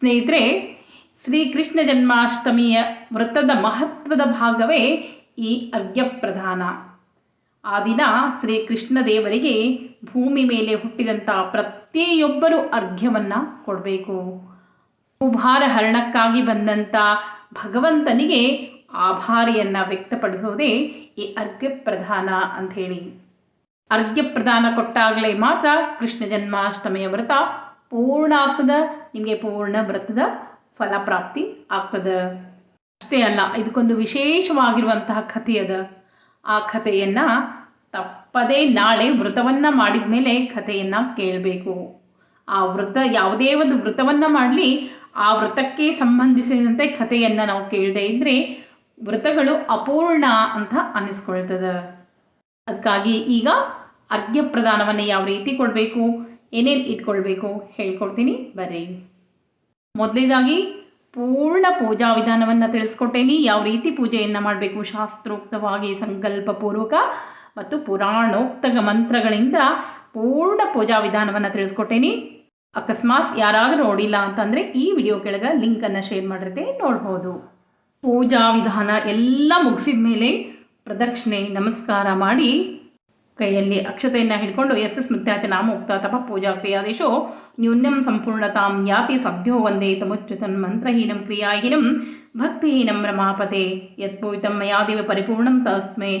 ಸ್ನೇಹಿತರೆ, ಶ್ರೀಕೃಷ್ಣ ಜನ್ಮಾಷ್ಟಮಿಯ ವ್ರತದ ಮಹತ್ವದ ಭಾಗವೇ ಈ ಅರ್ಘ್ಯ ಪ್ರದಾನ ಆ ದಿನ ಶ್ರೀಕೃಷ್ಣ ದೇವರಿಗೆ ಭೂಮಿ ಮೇಲೆ ಹುಟ್ಟಿದಂಥ ಪ್ರತಿಯೊಬ್ಬರು ಅರ್ಘ್ಯವನ್ನು ಕೊಡಬೇಕು. ಉಭಾರ ಹರಣಕ್ಕಾಗಿ ಬಂದಂಥ ಭಗವಂತನಿಗೆ ಆಭಾರಿಯನ್ನು ವ್ಯಕ್ತಪಡಿಸೋದೇ ಈ ಅರ್ಘ್ಯ ಅಂತ ಅಂಥೇಳಿ. ಅರ್ಘ್ಯ ಪ್ರದಾನ ಕೊಟ್ಟಾಗಲೇ ಮಾತ್ರ ಕೃಷ್ಣ ಜನ್ಮಾಷ್ಟಮಿಯ ವ್ರತ ಪೂರ್ಣ ಆಗ್ತದ? ನಿಮಗೆ ಪೂರ್ಣ ವ್ರತದ ಫಲಪ್ರಾಪ್ತಿ ಆಗ್ತದ. ಅಷ್ಟೇ ಅಲ್ಲ, ಇದಕ್ಕೊಂದು ವಿಶೇಷವಾಗಿರುವಂತಹ ಕಥೆ ಅದ. ಆ ಕಥೆಯನ್ನು ತಪ್ಪದೇ ನಾಳೆ ವ್ರತವನ್ನು ಮಾಡಿದ ಮೇಲೆ ಕಥೆಯನ್ನು ಕೇಳಬೇಕು. ಆ ವ್ರತ, ಯಾವುದೇ ಒಂದು ವ್ರತವನ್ನು ಮಾಡಲಿ, ಆ ವ್ರತಕ್ಕೆ ಸಂಬಂಧಿಸಿದಂತೆ ಕಥೆಯನ್ನು ನಾವು ಕೇಳದೇ ಇದ್ದರೆ ವ್ರತಗಳು ಅಪೂರ್ಣ ಅಂತ ಅನ್ನಿಸ್ಕೊಳ್ತದೆ ಅದಕ್ಕಾಗಿ ಈಗ ಅರ್ಘ್ಯ ಪ್ರದಾನವನ್ನು ಯಾವ ರೀತಿ ಕೊಡಬೇಕು? ಏನೇನು ಇಟ್ಕೊಳ್ಬೇಕು ಹೇಳ್ಕೊಡ್ತೀನಿ, ಬರ್ರಿ. ಮೊದಲೇದಾಗಿ ಪೂರ್ಣ ಪೂಜಾ ವಿಧಾನವನ್ನು ತಿಳಿಸ್ಕೊಟ್ಟೇನಿ. ಯಾವ ರೀತಿ ಪೂಜೆಯನ್ನು ಮಾಡಬೇಕು ಶಾಸ್ತ್ರೋಕ್ತವಾಗಿ, ಸಂಕಲ್ಪಪೂರ್ವಕ ಮತ್ತು ಪುರಾಣೋಕ್ತ ಮಂತ್ರಗಳಿಂದ ಪೂರ್ಣ ಪೂಜಾ ವಿಧಾನವನ್ನು ತಿಳಿಸ್ಕೊಟ್ಟೇನಿ. ಅಕಸ್ಮಾತ್ ಯಾರಾದರೂ ನೋಡಿಲ್ಲ ಅಂತಂದರೆ ಈ ವಿಡಿಯೋ ಕೆಳಗೆ ಲಿಂಕನ್ನು ಶೇರ್ ಮಾಡಿರುತ್ತೆ, ನೋಡ್ಬೋದು. ಪೂಜಾ ವಿಧಾನ ಎಲ್ಲ ಮುಗಿಸಿದ ಮೇಲೆ ಪ್ರದಕ್ಷಿಣೆ, ನಮಸ್ಕಾರ ಮಾಡಿ ಕೈಯಲ್ಲಿ ಅಕ್ಷತೆಯನ್ನು ಹಿಡ್ಕೊಂಡು ಎಸ್ ಎಸ್ ಮಿಥ್ಯಾಚ ನಾಮ ಉಕ್ತ ತಪ ಪೂಜಾ ಕ್ರಿಯಾದೇಶೋ ನ್ಯೂನ್ಯಂ ಸಂಪೂರ್ಣತಾಂ ಯಾತಿ ಸದ್ಯೋ ವಂದೇ ತಮುಚ್ಯುತನ್ ಮಂತ್ರಹೀನಂ ಕ್ರಿಯಾಹೀನಂ ಭಕ್ತಿಹೀನಂ ರಮಾಪತೆ ಯತ್ಪೂಯಿತಂ ಮಯಾದೇವ ಪರಿಪೂರ್ಣಂ ತಸ್ಮೇ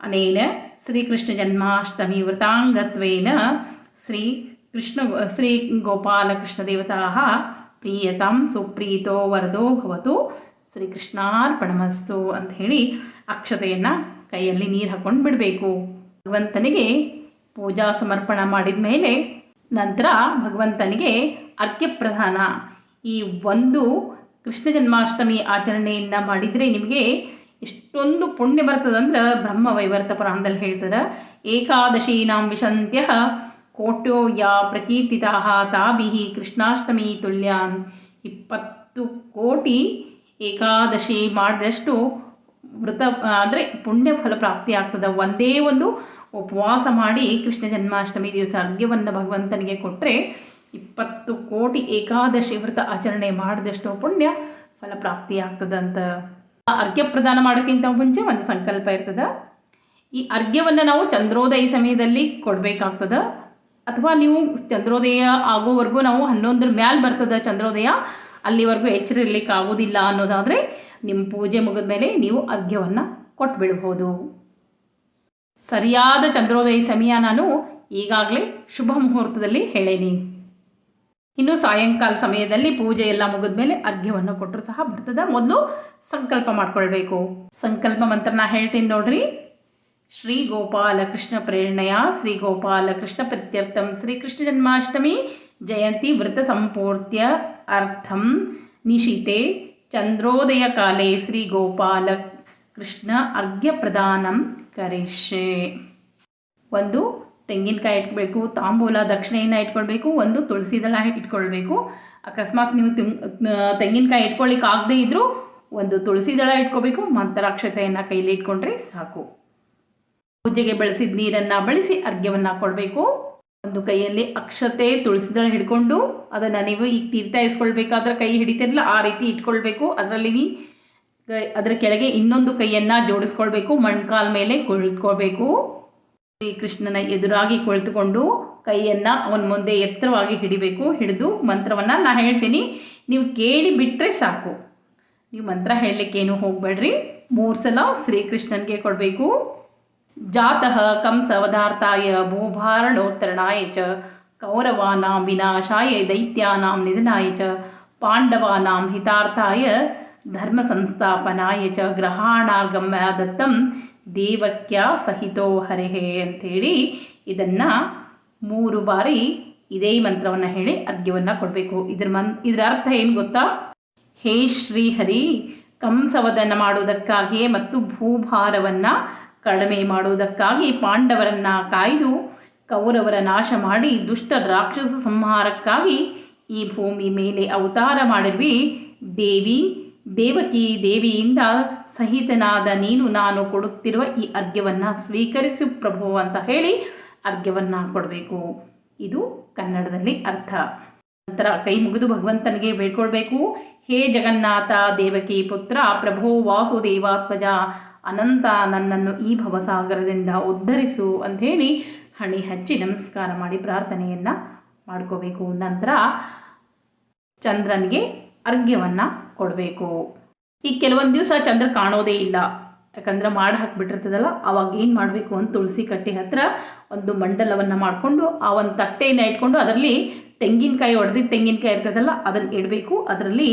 ಅನೇನ ಶ್ರೀಕೃಷ್ಣ ಜನ್ಮಾಷ್ಟಮಿ ವೃತಾಂಗತ್ವೇನ ಶ್ರೀ ಕೃಷ್ಣ ಶ್ರೀ ಗೋಪಾಲಕೃಷ್ಣ ದೇವತಾ ಪ್ರೀಯತಾಂ ಸುಪ್ರೀತೋ ವರದೋ ಭವತು ಶ್ರೀಕೃಷ್ಣಾರ್ಪಣಮಸ್ತು ಅಂತ ಹೇಳಿ ಅಕ್ಷತೆಯನ್ನು ಕೈಯಲ್ಲಿ ನೀರು ಹಾಕೊಂಡು ಬಿಡಬೇಕು. ಭಗವಂತನಿಗೆ ಪೂಜಾ ಸಮರ್ಪಣ ಮಾಡಿದ ಮೇಲೆ ನಂತರ ಭಗವಂತನಿಗೆ ಅರ್ಘ್ಯಪ್ರಧಾನ ಈ ಒಂದು ಕೃಷ್ಣ ಜನ್ಮಾಷ್ಟಮಿ ಆಚರಣೆಯನ್ನು ಮಾಡಿದರೆ ನಿಮಗೆ ಎಷ್ಟೊಂದು ಪುಣ್ಯ ಬರ್ತದಂದ್ರೆ ಬ್ರಹ್ಮ ವೈವರ್ತ ಪುರಾಣದಲ್ಲಿ ಹೇಳ್ತಾರೆ ಏಕಾದಶೀನಾಂ ವಿಶಂತ್ಯ ಕೋಟ್ಯೋ ಯಾ ಪ್ರಕೀರ್ತಿತಾ ತಾಭಿ ಕೃಷ್ಣಾಷ್ಟಮಿ ತುಲ್ಯಾನ್. ಇಪ್ಪತ್ತು ಕೋಟಿ ಏಕಾದಶಿ ಮಾಡಿದಷ್ಟು ವೃತ, ಅಂದರೆ ಪುಣ್ಯ ಫಲ ಪ್ರಾಪ್ತಿ ಆಗ್ತದೆ. ಒಂದೇ ಒಂದು ಉಪವಾಸ ಮಾಡಿ ಕೃಷ್ಣ ಜನ್ಮಾಷ್ಟಮಿ ದಿವಸ ಅರ್ಘ್ಯವನ್ನು ಭಗವಂತನಿಗೆ ಕೊಟ್ಟರೆ ಇಪ್ಪತ್ತು ಕೋಟಿ ಏಕಾದಶಿ ವ್ರತ ಆಚರಣೆ ಮಾಡಿದಷ್ಟು ಪುಣ್ಯ ಫಲಪ್ರಾಪ್ತಿ ಆಗ್ತದಂತ ಆ ಅರ್ಘ್ಯ ಪ್ರದಾನ ಮಾಡೋಕ್ಕಿಂತ ಮುಂಚೆ ಒಂದು ಸಂಕಲ್ಪ ಇರ್ತದೆ. ಈ ಅರ್ಘ್ಯವನ್ನು ನಾವು ಚಂದ್ರೋದಯ ಸಮಯದಲ್ಲಿ ಕೊಡಬೇಕಾಗ್ತದೆ. ಅಥವಾ ನೀವು ಚಂದ್ರೋದಯ ಆಗೋವರೆಗೂ ನಾವು ಹನ್ನೊಂದರ ಮ್ಯಾಲೆ ಬರ್ತದೆ ಚಂದ್ರೋದಯ, ಅಲ್ಲಿವರೆಗೂ ಎಚ್ಚರಿರ್ಲಿಕ್ಕೆ ಆಗೋದಿಲ್ಲ ಅನ್ನೋದಾದರೆ ನಿಮ್ಮ ಪೂಜೆ ಮುಗಿದ ಮೇಲೆ ನೀವು ಅರ್ಘ್ಯವನ್ನು ಕೊಟ್ಬಿಡ್ಬೋದು. ಸರಿಯಾದ ಚಂದ್ರೋದಯ ಸಮಯ ನಾನು ಈಗಾಗಲೇ ಶುಭ ಮುಹೂರ್ತದಲ್ಲಿ ಹೇಳೇನಿ. ಇನ್ನು ಸಾಯಂಕಾಲ ಸಮಯದಲ್ಲಿ ಪೂಜೆ ಎಲ್ಲ ಮುಗಿದ ಮೇಲೆ ಅರ್ಘ್ಯವನ್ನು ಕೊಟ್ಟರು ಸಹ ಬರ್ತದೆ. ಮೊದಲು ಸಂಕಲ್ಪ ಮಾಡ್ಕೊಳ್ಬೇಕು. ಸಂಕಲ್ಪ ಮಂತ್ರನ ಹೇಳ್ತೀನಿ ನೋಡ್ರಿ. ಶ್ರೀ ಗೋಪಾಲ ಕೃಷ್ಣ ಪ್ರೇರಣೆಯ, ಶ್ರೀ ಗೋಪಾಲ ಕೃಷ್ಣ ಪ್ರತ್ಯರ್ಥಂ ಶ್ರೀಕೃಷ್ಣ ಜನ್ಮಾಷ್ಟಮಿ ಜಯಂತಿ ವ್ರತ ಸಂಪೂರ್ತ್ಯ ಅರ್ಥಂ ನಿಶಿತೆ. ಚಂದ್ರೋದಯ ಕಾಲೇ ಶ್ರೀ ಗೋಪಾಲ ಕೃಷ್ಣ ಅರ್ಘ್ಯ ಪ್ರದಾನಂ. ಕರಿಷ್ಯೆ ಒಂದು ತೆಂಗಿನಕಾಯಿ ಇಟ್ಕೊಳ್ಬೇಕು, ತಾಂಬೂಲ ದಕ್ಷಿಣೆಯನ್ನು ಇಟ್ಕೊಳ್ಬೇಕು, ಒಂದು ತುಳಸಿ ದಳ ಇಟ್ಕೊಳ್ಬೇಕು. ಅಕಸ್ಮಾತ್ ನೀವು ತೆಂಗಿನಕಾಯಿ ಇಟ್ಕೊಳ್ಳಿಕ್ಕೆ ಆಗದೇ ಇದ್ದರೂ ಒಂದು ತುಳಸಿ ದಳ ಇಟ್ಕೋಬೇಕು ಮಂತ್ರಾಕ್ಷತೆಯನ್ನು ಕೈಲಿ ಇಟ್ಕೊಂಡ್ರೆ ಸಾಕು. ಪೂಜೆಗೆ ಬಳಸಿದ ನೀರನ್ನು ಬಳಸಿ ಅರ್ಘ್ಯವನ್ನು ಕೊಡಬೇಕು. ಒಂದು ಕೈಯಲ್ಲಿ ಅಕ್ಷತೆ ತುಳಸಿ ದಳ ಹಿಡ್ಕೊಂಡು ಅದನ್ನು ನೀವು ಈಗ ತೀರ್ಥ ಇಸ್ಕೊಳ್ಬೇಕಾದ್ರೆ ಕೈ ಹಿಡಿತಿರಲಿಲ್ಲ ಆ ರೀತಿ ಇಟ್ಕೊಳ್ಬೇಕು. ಅದರಲ್ಲಿ ಅದರ ಕೆಳಗೆ ಇನ್ನೊಂದು ಕೈಯನ್ನು ಜೋಡಿಸ್ಕೊಳ್ಬೇಕು ಮಣ್ಕಾಲ್ ಮೇಲೆ ಕುಳಿತುಕೊಳ್ಬೇಕು ಶ್ರೀಕೃಷ್ಣನ ಎದುರಾಗಿ ಕುಳಿತುಕೊಂಡು ಕೈಯನ್ನು ಅವನ ಮುಂದೆ ಎತ್ತರವಾಗಿ ಹಿಡಿಬೇಕು, ಹಿಡಿದು ಮಂತ್ರವನ್ನು ನಾನು ಹೇಳ್ತೀನಿ. ನೀವು ಕೇಳಿ ಬಿಟ್ಟರೆ ಸಾಕು. ನೀವು ಮಂತ್ರ ಹೇಳಲಿಕ್ಕೇನು ಹೋಗಬೇಡ್ರಿ. ಮೂರು ಸಲ ಶ್ರೀಕೃಷ್ಣನಿಗೆ ಕೊಡಬೇಕು. ಜಾತಃ ಕಂಸವಧಾರ್ಥಾಯ ಭೂಭಾರಣೋತ್ತರಣಾಯ ಚ, ಕೌರವಾನಾಂ ವಿನಾಶಾಯ ದೈತ್ಯಾನಾಂ ನಿಧನಾಯ ಚ, ಪಾಂಡವಾನಾಂ ಹಿತಾರ್ಥಾಯ ಧರ್ಮ ಸಂಸ್ಥಾಪನಾಯ ಚ ಗ್ರಹಾಣಾರ್ಗಮ್ಯ ದತ್ತಂ ದೇವಕ್ಯ ಸಹಿತೋ ಹರಿಹೇ ಅಂಥೇಳಿ ಇದನ್ನು ಮೂರು ಬಾರಿ ಇದೇ ಮಂತ್ರವನ್ನು ಹೇಳಿ ಅರ್ಘ್ಯವನ್ನು ಕೊಡಬೇಕು. ಇದ್ರ ಮನ್, ಇದರ ಅರ್ಥ ಏನು ಗೊತ್ತಾ? ಹೇ ಶ್ರೀಹರಿ, ಕಂಸವದನ ಮಾಡುವುದಕ್ಕಾಗಿಯೇ ಮತ್ತು ಭೂಭಾರವನ್ನು ಕಡಿಮೆ ಮಾಡುವುದಕ್ಕಾಗಿ ಪಾಂಡವರನ್ನು ಕಾಯ್ದು ಕೌರವರ ನಾಶ ಮಾಡಿ ದುಷ್ಟ ರಾಕ್ಷಸ ಸಂಹಾರಕ್ಕಾಗಿ ಈ ಭೂಮಿ ಮೇಲೆ ಅವತಾರ ಮಾಡಿರ್ವಿ ದೇವಿ ದೇವಕಿ ದೇವಿಯಿಂದ ಸಹಿತನಾದ ನೀನು ನಾನು ಕೊಡುತ್ತಿರುವ ಈ ಅರ್ಘ್ಯವನ್ನು ಸ್ವೀಕರಿಸು ಪ್ರಭು ಅಂತ ಹೇಳಿ ಅರ್ಘ್ಯವನ್ನು ಕೊಡಬೇಕು. ಇದು ಕನ್ನಡದಲ್ಲಿ ಅರ್ಥ. ನಂತರ ಕೈ ಮುಗಿದು ಭಗವಂತನಿಗೆ ಬೇಡ್ಕೊಳ್ಬೇಕು. ಹೇ ಜಗನ್ನಾಥ ದೇವಕಿ ಪುತ್ರ, ಪ್ರಭೋ ವಾಸುದೇವಾತ್ಮಜ, ಅನಂತ ನನ್ನನ್ನು ಈ ಭವಸಾಗರದಿಂದ ಉದ್ಧರಿಸು ಅಂಥೇಳಿ ಹಣಿ ಹಚ್ಚಿ ನಮಸ್ಕಾರ ಮಾಡಿ ಪ್ರಾರ್ಥನೆಯನ್ನು ಮಾಡ್ಕೋಬೇಕು. ನಂತರ ಚಂದ್ರನಿಗೆ ಅರ್ಘ್ಯವನ್ನು ಕೊಡಬೇಕು. ಈ ಕೆಲವೊಂದು ದಿವಸ ಚಂದ್ರ ಕಾಣೋದೇ ಇಲ್ಲ. ಯಾಕಂದ್ರೆ ಮಾಡಿ ಹಾಕ್ಬಿಟ್ಟಿರ್ತದಲ್ಲ, ಅವಾಗ ಏನು ಮಾಡಬೇಕು ಅಂತ ತುಳಸಿ ಕಟ್ಟೆ ಹತ್ತಿರ ಒಂದು ಮಂಡಲವನ್ನು ಮಾಡಿಕೊಂಡು, ಆ ಒಂದು ತಟ್ಟೆಯನ್ನು ಇಟ್ಕೊಂಡು ಅದರಲ್ಲಿ ತೆಂಗಿನಕಾಯಿ ಹೊಡೆದಿದ್ದ ತೆಂಗಿನಕಾಯಿ ಇರ್ತದಲ್ಲ, ಅದನ್ನು ಇಡಬೇಕು. ಅದರಲ್ಲಿ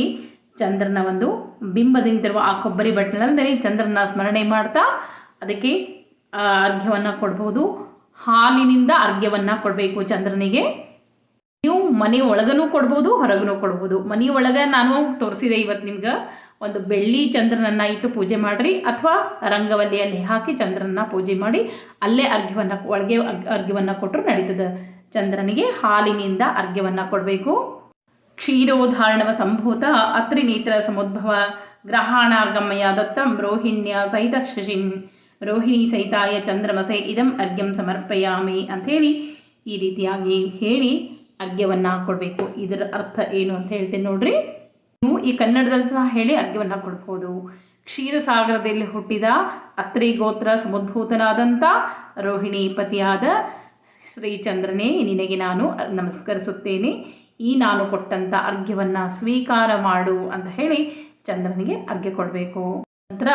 ಚಂದ್ರನ ಒಂದು ಬಿಂಬದಿಂದಿರುವ ಆ ಕೊಬ್ಬರಿ ಬಟ್ಟಲಲ್ಲದೆ ಚಂದ್ರನ ಸ್ಮರಣೆ ಮಾಡ್ತಾ ಅದಕ್ಕೆ ಅರ್ಘ್ಯವನ್ನು ಕೊಡ್ಬೋದು. ಹಾಲಿನಿಂದ ಅರ್ಘ್ಯವನ್ನು ಕೊಡಬೇಕು ಚಂದ್ರನಿಗೆ. ನೀವು ಮನೆ ಒಳಗನೂ ಕೊಡ್ಬೋದು, ಹೊರಗನೂ ಕೊಡ್ಬೋದು. ಮನೆ ಒಳಗೆ ನಾನು ತೋರಿಸಿದೆ ಇವತ್ತು ನಿಮ್ಗೆ, ಒಂದು ಬೆಳ್ಳಿ ಚಂದ್ರನನ್ನು ಇಟ್ಟು ಪೂಜೆ ಮಾಡಿರಿ, ಅಥವಾ ರಂಗವಲ್ಲಿಯಲ್ಲಿ ಹಾಕಿ ಚಂದ್ರನ ಪೂಜೆ ಮಾಡಿ, ಅಲ್ಲೇ ಅರ್ಘ್ಯವನ್ನು, ಒಳಗೆ ಅರ್ಘ್ಯವನ್ನು ಕೊಟ್ಟರು ನಡೀತದೆ. ಚಂದ್ರನಿಗೆ ಹಾಲಿನಿಂದ ಅರ್ಘ್ಯವನ್ನು ಕೊಡಬೇಕು. ಕ್ಷೀರೋಧಾರಣವ ಸಂಭೂತ ಅತ್ರಿ ನೇತ್ರ ಸಮೋದ್ಭವ, ಗ್ರಹಾಣಾರ್ಗಮಯ ದತ್ತಂ, ರೋಹಿಣ್ಯ ಸಹಿತ ಶಶಿನ್ ರೋಹಿಣಿ ಸಹಿತಾಯ ಚಂದ್ರಮಸೆ, ಇದಂ ಅರ್ಘ್ಯಂ ಸಮರ್ಪಯಾಮಿ ಅಂಥೇಳಿ ಈ ರೀತಿಯಾಗಿ ಹೇಳಿ ಅರ್ಘ್ಯವನ್ನು ಕೊಡಬೇಕು. ಇದರ ಅರ್ಥ ಏನು ಅಂತ ಹೇಳ್ತೀನಿ ನೋಡ್ರಿ. ನೀವು ಈ ಕನ್ನಡದಲ್ಲಿ ಸಹ ಹೇಳಿ ಅರ್ಘ್ಯವನ್ನು ಕೊಡ್ಬೋದು. ಕ್ಷೀರಸಾಗರದಲ್ಲಿ ಹುಟ್ಟಿದ ಅತ್ರಿ ಗೋತ್ರ ಸಮದ್ಭೂತನಾದಂಥ ರೋಹಿಣಿ ಪತಿಯಾದ ಶ್ರೀಚಂದ್ರನೇ ನಿನಗೆ ನಾನು ನಮಸ್ಕರಿಸುತ್ತೇನೆ. ಈ ನಾನು ಕೊಟ್ಟಂಥ ಅರ್ಘ್ಯವನ್ನು ಸ್ವೀಕಾರ ಮಾಡು ಅಂತ ಹೇಳಿ ಚಂದ್ರನಿಗೆ ಅರ್ಘ್ಯ ಕೊಡಬೇಕು. ನಂತರ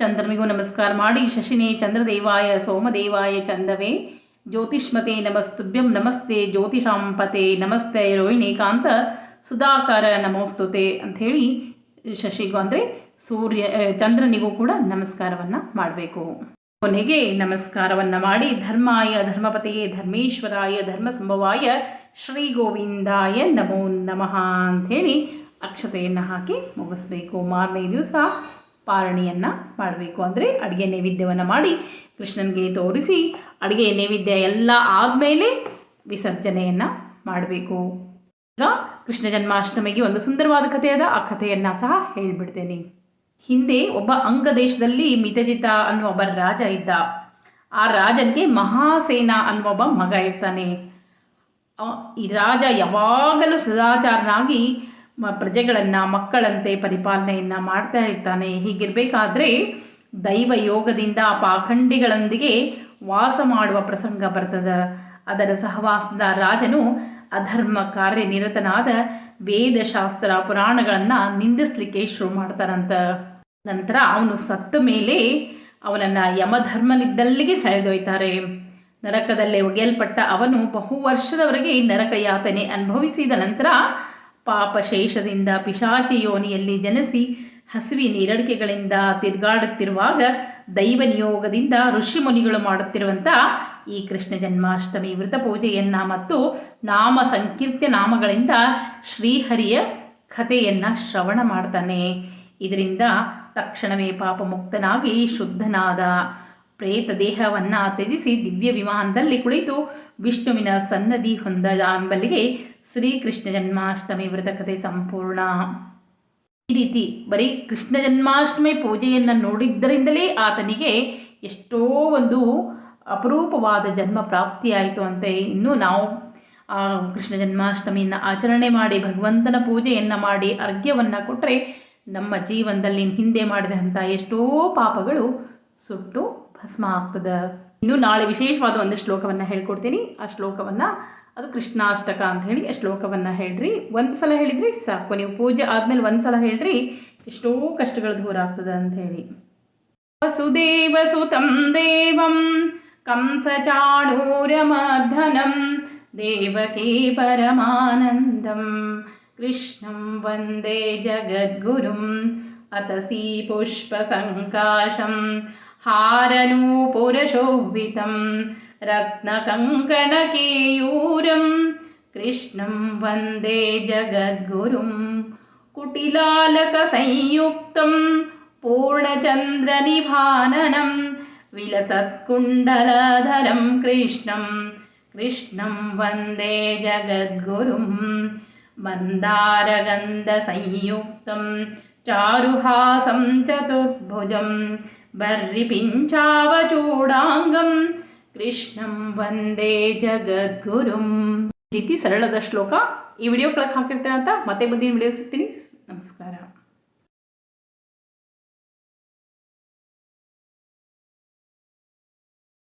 ಚಂದ್ರನಿಗೂ ನಮಸ್ಕಾರ ಮಾಡಿ, ಶಶಿನೇ, ಚಂದ್ರದೇವಾಯ, ಸೋಮದೇವಾಯ, ಚಂದವೇ ಜ್ಯೋತಿಷ್ಮತೆ ನಮಸ್ತುಭ್ಯಂ ನಮಸ್ತೆ ಜ್ಯೋತಿಷಾಂಪತೆ ನಮಸ್ತೆ ರೋಹಿಣಿಕಾಂತ ಸುಧಾಕರ ನಮೋಸ್ತುತೆ ಅಂಥೇಳಿ ಶಶಿಗೂ ಅಂದರೆ ಸೂರ್ಯ ಚಂದ್ರನಿಗೂ ಕೂಡ ನಮಸ್ಕಾರವನ್ನು ಮಾಡಬೇಕು. ಕೊನೆಗೆ ನಮಸ್ಕಾರವನ್ನು ಮಾಡಿ ಧರ್ಮಾಯ ಧರ್ಮಪತೆಯೇ ಧರ್ಮೇಶ್ವರಾಯ ಧರ್ಮ ಸಂಭವಾಯ ಶ್ರೀ ಗೋವಿಂದಾಯ ನಮೋ ನಮಃ ಅಂಥೇಳಿ ಅಕ್ಷತೆಯನ್ನು ಹಾಕಿ ಮುಗಿಸ್ಬೇಕು. ಮಾರನೇ ದಿವಸ ಪಾರಣೆಯನ್ನು ಮಾಡಬೇಕು. ಅಂದರೆ ಅಡುಗೆ ನೈವೇದ್ಯವನ್ನು ಮಾಡಿ ಕೃಷ್ಣನಿಗೆ ತೋರಿಸಿ ಅಡುಗೆ, ನೈವೇದ್ಯ ಎಲ್ಲ ಆದಮೇಲೆ ವಿಸರ್ಜನೆಯನ್ನು ಮಾಡಬೇಕು. ಈಗ ಕೃಷ್ಣ ಜನ್ಮಾಷ್ಟಮಿಗೆ ಒಂದು ಸುಂದರವಾದ ಕಥೆ ಅದ ಆ ಕಥೆಯನ್ನು ಸಹ ಹೇಳಿಬಿಡ್ತೇನೆ. ಹಿಂದೆ ಒಬ್ಬ ಅಂಗ ದೇಶದಲ್ಲಿ ಮಿತಜಿತ ಅನ್ನುವ ಒಬ್ಬ ರಾಜ ಇದ್ದ. ಆ ರಾಜನಿಗೆ ಮಹಾಸೇನ ಅನ್ನುವ ಒಬ್ಬ ಮಗ ಇರ್ತಾನೆ. ಈ ರಾಜ ಯಾವಾಗಲೂ ಸದಾಚಾರನಾಗಿ ಪ್ರಜೆಗಳನ್ನು, ಮಕ್ಕಳಂತೆ ಪರಿಪಾಲನೆಯನ್ನು ಮಾಡ್ತಾ ಇರ್ತಾನೆ. ಹೀಗಿರಬೇಕಾದ್ರೆ ದೈವ ಯೋಗದಿಂದ ಪಾಖಂಡಿಗಳೊಂದಿಗೆ ವಾಸ ಮಾಡುವ ಪ್ರಸಂಗ ಬರ್ತದ. ಅದರ ಸಹವಾಸದ ರಾಜನು ಅಧರ್ಮ ಕಾರ್ಯನಿರತನಾದ ವೇದಶಾಸ್ತ್ರ ಪುರಾಣಗಳನ್ನು ನಿಂದಿಸಲಿಕ್ಕೆ ಶುರು ಮಾಡ್ತಾರಂತ. ನಂತರ ಅವನು ಸತ್ತ ಮೇಲೆ ಅವನನ್ನು ಯಮಧರ್ಮನಿದ್ದಲ್ಲಿಗೆ ಸೆಳೆದೊಯ್ತಾರೆ. ನರಕದಲ್ಲೇ ಒಗೆಯಲ್ಪಟ್ಟ ಅವನು ಬಹು ವರ್ಷದವರೆಗೆ ನರಕ ಯಾತನೆ ಅನುಭವಿಸಿದ ನಂತರ ಪಾಪ ಶೇಷದಿಂದ ಪಿಶಾಚಿ ಯೋನಿಯಲ್ಲಿ ಜನಿಸಿ ಹಸಿವಿ ನೀರಡಿಕೆಗಳಿಂದ ತಿರುಗಾಡುತ್ತಿರುವಾಗ ದೈವ ನಿಯೋಗದಿಂದ ಋಷಿಮುನಿಗಳು ಮಾಡುತ್ತಿರುವಂಥ ಈ ಕೃಷ್ಣ ಜನ್ಮಾಷ್ಟಮಿ ವೃತ ಪೂಜೆಯನ್ನು ಮತ್ತು ನಾಮ ಸಂಕೀರ್ತ್ಯ ನಾಮಗಳಿಂದ ಶ್ರೀಹರಿಯ ಕಥೆಯನ್ನು ಶ್ರವಣ ಮಾಡ್ತಾನೆ. ಇದರಿಂದ ತಕ್ಷಣವೇ ಪಾಪ ಮುಕ್ತನಾಗಿ ಶುದ್ಧನಾದ. ಪ್ರೇತ ದೇಹವನ್ನು ತ್ಯಜಿಸಿ ದಿವ್ಯ ವಿಮಾನದಲ್ಲಿ ಕುಳಿತು ವಿಷ್ಣುವಿನ ಸನ್ನದಿ ಹೊಂದ ಎಂಬಲ್ಲಿಗೆ ಶ್ರೀಕೃಷ್ಣ ಜನ್ಮಾಷ್ಟಮಿ ವ್ರತ ಕಥೆ ಸಂಪೂರ್ಣ. ಈ ರೀತಿ ಬರೀ ಕೃಷ್ಣ ಜನ್ಮಾಷ್ಟಮಿ ಪೂಜೆಯನ್ನು ನೋಡಿದ್ದರಿಂದಲೇ ಆತನಿಗೆ ಎಷ್ಟೋ ಒಂದು ಅಪರೂಪವಾದ ಜನ್ಮ ಪ್ರಾಪ್ತಿಯಾಯಿತು ಅಂತ ಇನ್ನೂ ನಾವು ಆ ಕೃಷ್ಣ ಜನ್ಮಾಷ್ಟಮಿಯನ್ನು ಆಚರಣೆ ಮಾಡಿ ಭಗವಂತನ ಪೂಜೆಯನ್ನು ಮಾಡಿ ಅರ್ಘ್ಯವನ್ನು ಕೊಟ್ಟರೆ ನಮ್ಮ ಜೀವನದಲ್ಲಿ ಹಿಂದೆ ಮಾಡಿದಂಥ ಎಷ್ಟೋ ಪಾಪಗಳು ಸುಟ್ಟು ಭಸ್ಮ ಆಗ್ತದೆ. ಇನ್ನು ನಾಳೆ ವಿಶೇಷವಾದ ಒಂದು ಶ್ಲೋಕವನ್ನು ಹೇಳ್ಕೊಡ್ತೀನಿ. ಆ ಶ್ಲೋಕವನ್ನು ಅದು ಕೃಷ್ಣಾಷ್ಟಕ ಅಂತ ಹೇಳಿ ಶ್ಲೋಕವನ್ನು ಹೇಳ್ರಿ. ಒಂದು ಸಲ ಹೇಳಿದ್ರಿ ಸಾಕು. ನೀವು ಪೂಜೆ ಆದಮೇಲೆ ಒಂದು ಸಲ ಹೇಳ್ರಿ, ಎಷ್ಟೋ ಕಷ್ಟಗಳು ದೂರ ಆಗ್ತದೆ ಹೇಳಿ. ವಸುದೇವ ಸುತಂ ದೇವಂ ಕಂಸ ಕಂಸಚಾಣೂರಮರ್ಧನಂ ದೇವಕೀ ಪರಮಾನಂದಂ. ಕೃಷ್ಣಂ ವಂದೇ ಜಗದ್ಗುರುಂ, ಅತಸಿ ಪುಷ್ಪ ಸಂಕಾಶಂ ಹಾರನೂ ಪುರಶೋಭಿತಂ. रत्नकङ्कणकेयूरं कृष्णं वन्दे जगद्गुरुं कुटिलालकसंयुक्तं पूर्णचन्द्रनिभाननं विलसत्कुण्डलधरं कृष्णं कृष्णं वन्दे जगद्गुरुं मन्दारगन्धसंयुक्तं चारुहासं चतुर्भुजं बरीपिञ्चावचूडाङ्गम् ಕೃಷ್ಣಂ ವಂದೇ ಜಗದ್ಗುರುಂ. ರೀತಿ ಸರಳದ ಶ್ಲೋಕ ಈ ವಿಡಿಯೋ ಕೆಳಗೆ ಹಾಕಿರ್ತೇನೆ ಅಂತ ಮತ್ತೆ ಮುಂದಿನ ವಿಡಿಯೋ ಸಿಗ್ತೀನಿ. ನಮಸ್ಕಾರ.